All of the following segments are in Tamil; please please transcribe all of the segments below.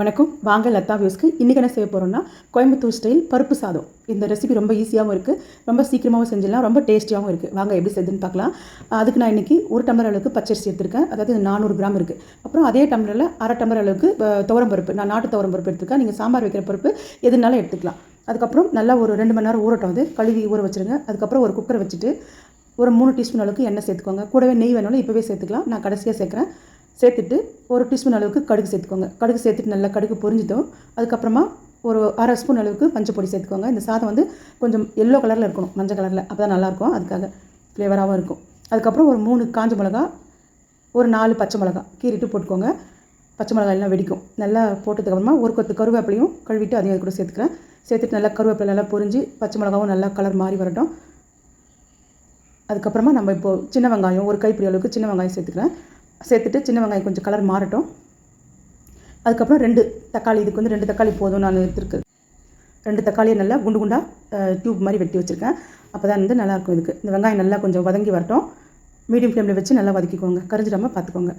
வணக்கம். வாங்க லத்தா வியூஸ்க்கு. இன்றைக்கி என்ன செய்ய போகிறோம்னா கோயம்புத்தூர் ஸ்டைல் பருப்பு சாதம். இந்த ரெசிபி ரொம்ப ஈஸியாகவும் இருக்குது ரொம்ப சீக்கிரமாகவும் செஞ்சிடலாம். ரொம்ப டேஸ்டியாகவும் இருக்குது வாங்க எப்படி செய்யுதுன்னு பார்க்கலாம். அதுக்கு நான் இன்றைக்கி ஒரு டம்ளர் அளவுக்கு பச்சரிசி எடுத்திருக்கேன். அதாவது நானூறு கிராம் இருக்குது அப்புறம் அதே டம்ளரில் அரை டம்ளர் அளவுக்கு துவரம் பருப்பு. நான் நாட்டு துவரம் பருப்பு எடுத்துருக்கேன். நீங்கள் சாம்பார் வைக்கிற பருப்பு எதுனாலும் எடுத்துக்கலாம். அதுக்கப்புறம் நல்லா ஒரு ரெண்டு மணி நேரம் ஊறட்டும் வந்து கழுவி ஊற வச்சுருங்க. அதுக்கப்புறம் ஒரு குக்கரை வச்சுட்டு ஒரு மூணு டீஸ்பூன் அளவுக்கு எண்ணெய் சேர்த்துக்கோங்க. கூடவே நெய் வேணாலும் இப்போவே சேர்த்துக்கலாம். நான் கடைசியாக சேர்க்குறேன். சேர்த்துட்டு ஒரு டீஸ்பூன் அளவுக்கு கடுகு சேர்த்துக்கோங்க. கடுகு சேர்த்துட்டு நல்லா கடுகு பொரிஞ்சிட்டோம் அதுக்கப்புறமா ஒரு அரை ஸ்பூன் அளவுக்கு பஞ்சப்பொடி சேர்த்துக்கோங்க. இந்த சாதம் வந்து கொஞ்சம் எல்லோ கலரில் இருக்கணும். மஞ்சள் கலரில் அப்போ தான் நல்லாயிருக்கும். அதுக்காக ஃப்ளேவராகவும் இருக்கும். அதுக்கப்புறம் ஒரு மூணு காஞ்ச மிளகா ஒரு நாலு பச்சை மிளகா கீறிட்டு போட்டுக்கோங்க. பச்சை மிளகாய் எல்லாம் வெடிக்கும். நல்லா போட்டதுக்கப்புறமா ஒரு கொத்து கருவேப்பிலையும் கழுவிட்டு அதையும் அது கூட சேர்த்துக்கிறேன். சேர்த்துட்டு நல்லா கருவேப்பிலை நல்லா பொரிஞ்சு பச்சை மிளகாவும் நல்லா கலர் மாறி வரட்டும். அதுக்கப்புறமா நம்ம இப்போது சின்ன வெங்காயம் ஒரு கைப்பிடி அளவுக்கு சின்ன வெங்காயம் சேர்த்துக்கிறேன். சேர்த்துட்டு சின்ன வெங்காயம் கொஞ்சம் கலர் மாறட்டும். அதுக்கப்புறம் ரெண்டு தக்காளி இதுக்கு வந்து ரெண்டு தக்காளி போதும் நான் எடுத்துருக்கு. ரெண்டு தக்காளியை நல்லா குண்டு குண்டாக டியூப் மாதிரி வெட்டி வச்சுருக்கேன். அப்போ தான் வந்து நல்லாயிருக்கும் இதுக்கு. இந்த வெங்காயம் நல்லா கொஞ்சம் வதங்கி வரட்டும். மீடியம் ஃப்ளேமில் வச்சு நல்லா வதக்கிக்கோங்க. கரிஞ்சிடாமல் பார்த்துக்கோங்க.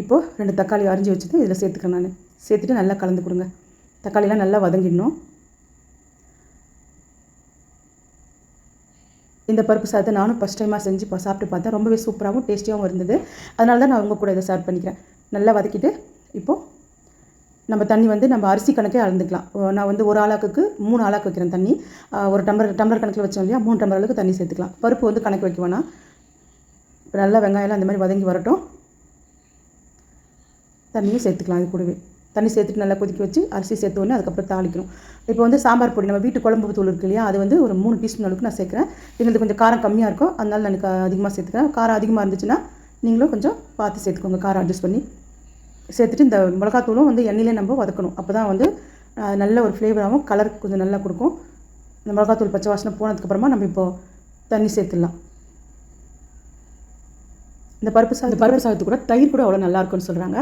இப்போது ரெண்டு தக்காளி அரிஞ்சு வச்சுட்டு இதில் சேர்த்துக்கிறேன் நான். சேர்த்துட்டு நல்லா கலந்து கொடுங்க. தக்காளிலாம் நல்லா வதங்கிடணும். இந்த பருப்பு சாதத்தை நானும் ஃபஸ்ட் டைமாக செஞ்சு இப்போ சாப்பிட்டு பார்த்தேன். ரொம்பவே சூப்பராகவும் டேஸ்டியாகவும் இருந்தது. அதனால தான் நான் உங்கள் கூட இதை ஷேர் பண்ணிக்கிறேன். நல்லா வதக்கிட்டு இப்போது நம்ம தண்ணி வந்து நம்ம அரிசி கணக்கே அளந்துக்கலாம். நான் வந்து ஒரு ஆளாக்குக்கு மூணு ஆளாக்கு வைக்கிறேன் தண்ணி. ஒரு டம்ளர் டம்ளர் கணக்கில் வச்சோம் இல்லையா? மூணு டம்ளர் அளவுக்கு தண்ணி சேர்த்துக்கலாம். பருப்பு வந்து கணக்கு வைக்க வேணாம். இப்போ நல்லா வெங்காயம்லாம் அந்த மாதிரி வதங்கி வரட்டும். தண்ணியும் சேர்த்துக்கலாம் அது கூடவே. தண்ணி சேர்த்துட்டு நல்லா கொதிக்க வச்சு அரிசி சேர்த்து ஒன்று அதுக்கப்புறம் தாளிக்கணும். இப்போ வந்து சாம்பார் பொடி நம்ம வீட்டு குழம்பு தூள் இருக்கு இல்லையா அது வந்து ஒரு மூணு டீஸ்பூன் அளவுக்கு நான் சேர்க்குறேன். எங்களுக்கு கொஞ்சம் காரம் கம்மியாக இருக்கும் அதனால நான் எனக்கு அதிகமாக சேர்த்துக்கிறேன். காரம் அதிகமாக இருந்துச்சுன்னா நீங்களும் கொஞ்சம் பார்த்து சேர்த்துக்கோங்க காரம் அட்ஜஸ்ட் பண்ணி. சேர்த்துட்டு இந்த மிளகாத்தூளும் வந்து எண்ணெயிலே நம்ம வதக்கணும். அப்போ தான் வந்து நல்ல ஒரு ஃப்ளேவராகவும் கலர் கொஞ்சம் நல்லா கொடுக்கும். இந்த மிளகாத்தூள் பச்சை வாசனை போனதுக்கப்புறமா நம்ம இப்போது தண்ணி சேர்த்துடலாம். இந்த பருப்பு சாதம் பருப்பு சாதத்து கூட தயிர் கூட அவ்வளோ நல்லா இருக்கும்னு சொல்கிறாங்க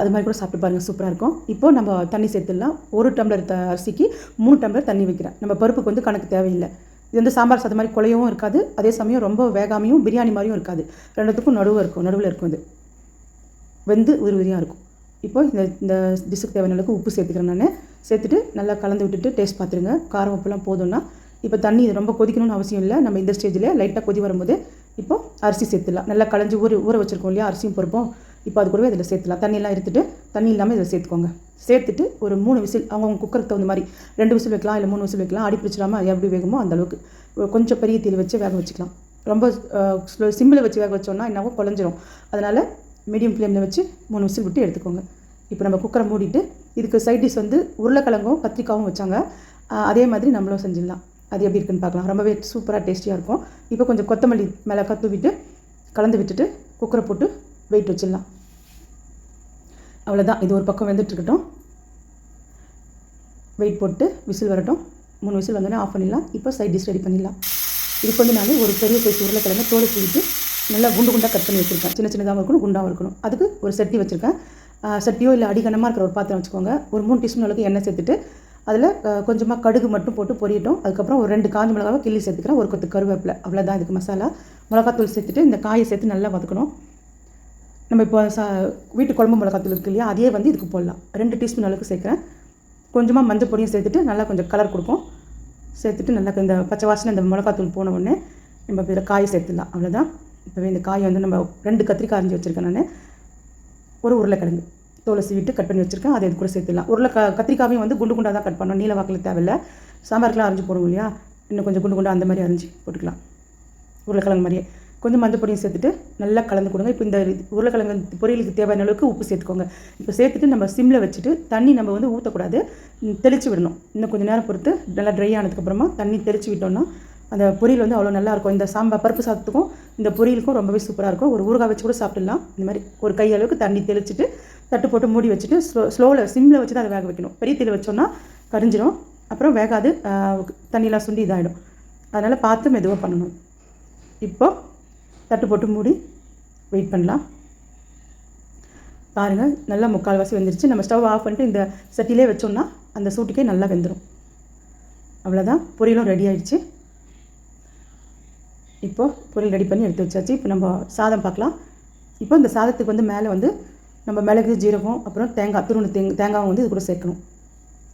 அது மாதிரி கூட சாப்பிட்டு பாருங்கள் சூப்பராக இருக்கும் இப்போ நம்ம தண்ணி சேர்த்துடலாம். ஒரு டம்ளர் த அரிசிக்கு மூணு டம்ளர் தண்ணி வைக்கிறேன். நம்ம பருப்புக்கு வந்து கணக்கு தேவையில்லை. இது வந்து சாம்பார் சாதம் மாதிரி குழையவும் இருக்காது. அதே சமயம் ரொம்ப வேகாமையும் பிரியாணி மாதிரியும் இருக்காது. ரெண்டுத்துக்கும் நடுவு இருக்கும் நடுவில் இருக்கும் இது. வெந்து உதிரி இருக்கும். இப்போ இந்த இந்த டிஷ்ஷுக்கு தேவையான அளவுக்கு உப்பு சேர்த்துக்கிறேன் நான். சேர்த்துட்டு நல்லா கலந்து விட்டுட்டு டேஸ்ட் பார்த்துருங்க. காரம் உப்புலாம் போதும்னா. இப்போ தண்ணி இது ரொம்ப கொதிக்கணும்னு அவசியம் இல்லை. நம்ம இந்த ஸ்டேஜில் லைட்டாக கொதி வரும்போது இப்போ அரிசி சேர்த்துலாம் நல்லா களைஞ்சி ஊற ஊற வச்சுருக்கோம் இல்லையா? அரிசியும் பருப்பும். இப்போ அது கூடவே இதில் சேர்த்துலாம் தண்ணியெல்லாம் எடுத்துட்டு தண்ணி இல்லாமல் இதில் சேர்த்துக்கோங்க. சேர்த்துட்டு ஒரு மூணு விசில் அவங்கவுங்க குக்கருக்கு தகுந்த மாதிரி ரெண்டு விசில் வைக்கலாம் இல்லை மூணு விசில் வைக்கலாம். அடி பிடிச்சிடாமல் எப்படி வேகுமோ அந்தளவுக்கு கொஞ்சம் பெரிய தீயில் வச்சு வேக வச்சுக்கலாம். ரொம்ப ஸ்லோ சிம்மில் வச்சு வேக வச்சோம்னா என்னவோ குழஞ்சிரும். அதனால் மீடியம் ஃப்ளேமில் வச்சு மூணு விசில் விட்டு எடுத்துக்கோங்க. இப்போ நம்ம குக்கரை மூடிட்டு இதுக்கு சைட் டிஷ் வந்து உருளைக்கிழங்கும் கத்திரிக்காவும் வச்சாங்க. அதே மாதிரி நம்மளும் செஞ்சிடலாம். அது எப்படி இருக்குன்னு பார்க்கலாம். ரொம்பவே சூப்பராக டேஸ்டியாக இருக்கும். இப்போ கொஞ்சம் கொத்தமல்லி மேலே கத்து விட்டு கலந்து விட்டுட்டு குக்கரை போட்டு வெயிட் வச்சிடலாம். அவ்வளோதான் இது ஒரு பக்கம் வெந்துட்டுருக்கட்டும். வெயிட் போட்டு விசில் வரட்டும். மூணு விசில் வந்தோடனே ஆஃப் பண்ணிடலாம். இப்போ சைட் டிஷ் ரெடி பண்ணிடலாம். இதுக்கு வந்து நான் ஒரு பெரிய சைஸ் உருளைக்கிழங்கு தோலை சீவிட்டு நல்லா குண்டு குண்டாக கட் பண்ணி வச்சுருக்கேன். சின்ன சின்னதாகவும் இருக்கணும் குண்டாகவும் இருக்கணும். அதுக்கு ஒரு சட்டி வச்சுருக்கேன். சட்டியோ இல்லை அடிகனமாக இருக்கிற ஒரு பாத்திரம் வச்சுக்கோங்க. ஒரு மூணு டீஸ்பூன் அளவுக்கு எண்ணெய் சேர்த்துட்டு அதில் கொஞ்சமாக கடுகு மட்டும் போட்டு பொரியட்டும். அதுக்கப்புறம் ஒரு ரெண்டு காஞ்ச மிளகாவை கிள்ளி சேர்த்துக்கிறேன். ஒரு கொத்து கருவேப்பிலை. அவ்வளோதான் இதுக்கு மசாலா. மிளகாத்தூள் சேர்த்துட்டு இந்த காயை சேர்த்து நல்லா வதக்கணும். நம்ம இப்போ சா வீட்டு குழம்பு மிளகாத்தூள் இருக்கு இல்லையா? அதே வந்து இதுக்கு போடலாம். ரெண்டு டீஸ்பூன் அளவுக்கு சேர்க்குறேன். கொஞ்சமாக மஞ்சள் பொடியும் சேர்த்துட்டு நல்லா கொஞ்சம் கலர் கொடுக்கும். சேர்த்துட்டு நல்லா இந்த பச்சை வாசனை இந்த மிளகாத்தூள் போன உடனே நம்ம இதில் காய் சேர்த்துடலாம். அவ்வளோதான் இப்போவே இந்த காய் வந்து நம்ம ரெண்டு கத்திரிக்காய் அரிஞ்சு வச்சுருக்கேன் நான். ஒரு உருளைக்கிழங்கு. தோலை சீவிட்டு கட் பண்ணி வச்சுருக்கேன். அதை இது கூட சேர்த்துடலாம். உருளை க கத்திரிக்காவையும் வந்து குண்டு குண்டாக தான் கட் பண்ணணும். நீல வாக்கில் தேவையில்ல. சாம்பாருக்குலாம் அரிஞ்சு போடுவோம் இல்லையா? இன்னும் கொஞ்சம் குண்டு குண்டாக அந்த மாதிரி அரிஞ்சு போட்டுக்கலாம். உருளைக்கிழங்கு மாதிரியே. கொஞ்சம் மஞ்சள் பொடியும் சேர்த்துட்டு நல்லா கலந்து கொடுங்க. இப்போ இந்த உருளைக்கிழங்கு பொரியலுக்கு தேவையான அளவுக்கு உப்பு சேர்த்துக்கோங்க. இப்போ சேர்த்துட்டு நம்ம சிம்மில் வச்சுட்டு தண்ணி நம்ம வந்து ஊற்றக்கூடாது தெளித்து விடணும். இன்னும் கொஞ்சம் நேரம் பொறுத்து நல்லா ட்ரை ஆனதுக்கப்புறமா தண்ணி தெளித்து விட்டோம்னா அந்த பொரியல் வந்து அவ்வளோ நல்லாயிருக்கும் இந்த சாம்பார் பருப்பு சாதத்துக்கும் இந்த பொரியலுக்கும் ரொம்பவே சூப்பராக இருக்கும். ஒரு ஊறுகாய் வச்சு கூட சாப்பிடலாம். இந்த மாதிரி ஒரு கை அளவுக்கு தண்ணி தெளிச்சுட்டு தட்டு போட்டு மூடி வச்சுட்டு ஸ்லோ ஸ்லோவில் சிம்மில் வச்சு தான் அதை வேக வைக்கணும். பெரிய தீயில் வச்சோன்னா கரிஞ்சிடும் அப்புறம் வேகாது தண்ணியெலாம் சுண்டி இதாகிடும் அதனால் பார்த்து மெதுவாக பண்ணணும். இப்போ தட்டு போட்டு மூடி வெயிட் பண்ணலாம். பாருங்கள் நல்லா முக்கால்வாசி வெந்துருச்சு. நம்ம ஸ்டவ் ஆஃப் பண்ணிட்டு இந்த சட்டிலே வச்சோம்னா அந்த சூட்டுக்கே நல்லா வெந்துடும் அவ்வளோதான் பொரியலும் ரெடி ஆயிடுச்சு. இப்போது பொரியல் ரெடி பண்ணி எடுத்து வச்சாச்சு. இப்போ நம்ம சாதம் பார்க்கலாம். இப்போ இந்த சாதத்துக்கு வந்து மேலே வந்து நம்ம மிளகு ஜீரகம் அப்புறம் தேங்காய் துருவண தேங்க தேங்காவும் வந்து இது கூட சேர்க்கணும்.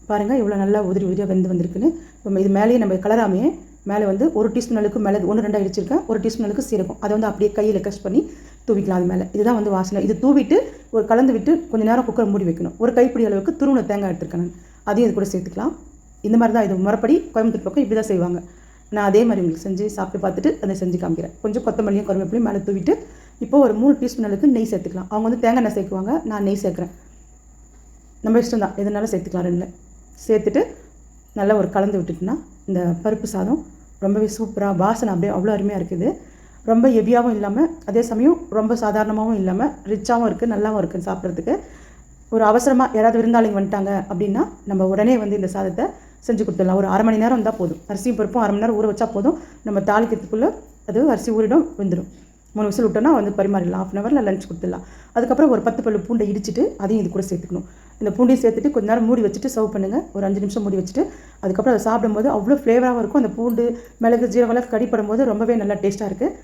பாருங்கள் இவ்வளோ நல்லா உதிரி உதிரியாக வெந்து வந்திருக்குன்னு. இப்போ இது மேலேயே நம்ம கலராமையே மேலே வந்து ஒரு டீஸ்பூன் அளவுக்கு மிளகு ஒன்று ரெண்டாக இடிச்சிருக்கேன் ஒரு டீஸ்பூன் அளவுக்கு சீரகம். அதை வந்து அப்படியே கையில் கஷ் பண்ணி தூவிக்கலாம் அது மேலே. இதுதான் வந்து வாசனை. இது தூவிட்டு ஒரு கலந்து விட்டு கொஞ்சம் நேரம் குக்கர் மூடி வைக்கணும். ஒரு கைப்பிடி அளவுக்கு துருவண தேங்காய் எடுத்துருக்கேன் நான். அதையும் இது கூட சேர்த்துக்கலாம். இந்த மாதிரி தான் இது முறைப்படி கோயம்புத்தூர் பக்கம் இப்படி தான் செய்வாங்க. நான் அதே மாதிரி உங்களுக்கு செஞ்சு சாப்பிட்டு பார்த்துட்டு அதை செஞ்சு காமிக்கிறேன். கொஞ்சம் கொத்தமல்லியும் கருவேப்பிலையும் மேலே தூவிட்டு இப்போ ஒரு மூணு டீஸ்பூன் அளவுக்கு நெய் சேர்த்துக்கலாம். அவங்க வந்து தேங்காய் எண்ணெய் சேர்க்குவாங்க. நான் நெய் சேர்க்குறேன். நம்ம இஷ்டம் தான் எதனால சேர்த்துக்கலாம் ரெண்டில். சேர்த்துட்டு நல்லா ஒரு கலந்து விட்டுட்டுனா இந்த பருப்பு சாதம் ரொம்பவே சூப்பராக வாசனை அப்படியே அவ்வளோ அருமையாக இருக்குது. ரொம்ப ஹெவியாகவும் இல்லாமல் அதே சமயம் ரொம்ப சாதாரணமாகவும் இல்லாமல் ரிச்சாகவும் இருக்குது நல்லாவும் இருக்குது சாப்பிட்றதுக்கு. ஒரு அவசரமாக யாராவது விருந்தாளிங்க வந்துட்டாங்க அப்படின்னா நம்ம உடனே வந்து இந்த சாதத்தை செஞ்சு கொடுத்துடலாம். ஒரு அரை மணி நேரம் இருந்தால் போதும். அரிசியும் பருப்பும் அரை மணி நேரம் ஊற வச்சா போதும். நம்ம தாளிக்கிறதுக்குள்ளே அது அரிசி ஊறிடும் வெந்துடும் மூணு விசில் விட்டோன்னா வந்து பரிமாறிடலாம். ஆஃப் அன் ஹவரில் லஞ்ச் கொடுத்துடலாம். அதுக்கப்புறம் ஒரு பத்து பல்லு பூண்டை இடிச்சிட்டு அதையும் இது கூட சேர்த்துக்கணும். இந்த பூண்டையும் சேர்த்துட்டு கொஞ்ச நேரம் மூடி வச்சுட்டு சர்வ் பண்ணுங்கள் ஒரு அஞ்சு நிமிஷம் மூடி வச்சுட்டு அதுக்கப்புறம் அதை சாப்பிடும்போது அவ்வளோ ஃப்ளேவராகவும் இருக்கும். அந்த பூண்டு மிளகு ஜீரகம்லாம் கடிப்படும் போது ரொம்பவே நல்லா டேஸ்ட்டாக இருக்குது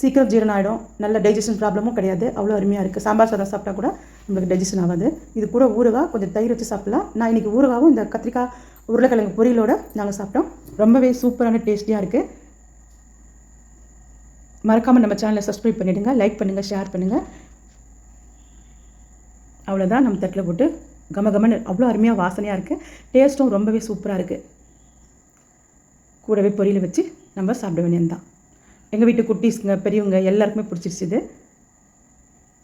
சீக்கிரம் ஜீரணம் ஆகிடும் நல்ல டைஜஷன் ப்ராப்ளமும் கிடையாது. அவ்வளோ அருமையாக இருக்குது சாம்பார் சாதம் சாப்பிட்டா கூட நம்மளுக்கு டைஜஷன் ஆகாது இது கூட ஊறுகாய் கொஞ்சம் தயிர் வச்சு சாப்பிட்லாம். நான் இன்றைக்கி ஊறுகாவும் இந்த கத்திரிக்காய் உருளைக்கிழங்கு பொரியலோட நாங்கள் சாப்பிட்டோம். ரொம்பவே சூப்பரான டேஸ்டியாக இருக்குது மறக்காமல் நம்ம சேனலை சப்ஸ்கிரைப் பண்ணிவிடுங்க லைக் பண்ணுங்கள் ஷேர் பண்ணுங்கள் அவ்வளோதான் நம்ம தட்டில் போட்டு கம கமன்னு அவ்வளோ அருமையாக வாசனையாக இருக்குது டேஸ்ட்டும் ரொம்பவே சூப்பராக இருக்குது கூடவே பொரியல் வச்சு நம்ம சாப்பிட வேண்டியது தான் எங்கள் வீட்டு குட்டீஸுங்க பெரியவங்க எல்லாருக்குமே பிடிச்சிருச்சு இது.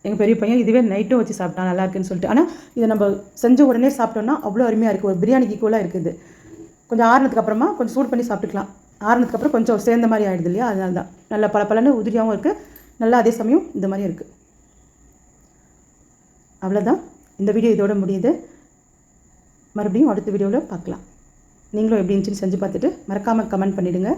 எங்கள் பெரிய பையன் இதுவே நைட்டும் வச்சு சாப்பிட்டா நல்லா இருக்குன்னு சொல்லிட்டு. ஆனால் இதை நம்ம செஞ்ச உடனே சாப்பிட்டோம்னா அவ்வளோ அருமையாக இருக்குது ஒரு பிரியாணிக்கு ஈக்குவலாக இருக்குது. கொஞ்சம் ஆறுனதுக்கு அப்புறமா கொஞ்சம் சூட் பண்ணி சாப்பிட்டுக்கலாம். ஆறுனதுக்கப்புறம் கொஞ்சம் சேர்ந்த மாதிரி ஆகிடுது இல்லையா? அதனால தான். நல்லா பல பலன்னு உதிரியாகவும் இருக்குது நல்லா அதே சமயம் இந்த மாதிரி இருக்குது அவ்வளோதான் இந்த வீடியோ இதோட முடியுது. மறுபடியும் அடுத்த வீடியோவில் பார்க்கலாம். நீங்களும் எப்படி இருந்துச்சுன்னு செஞ்சு பார்த்துட்டு மறக்காமல் கமெண்ட் பண்ணிவிடுங்க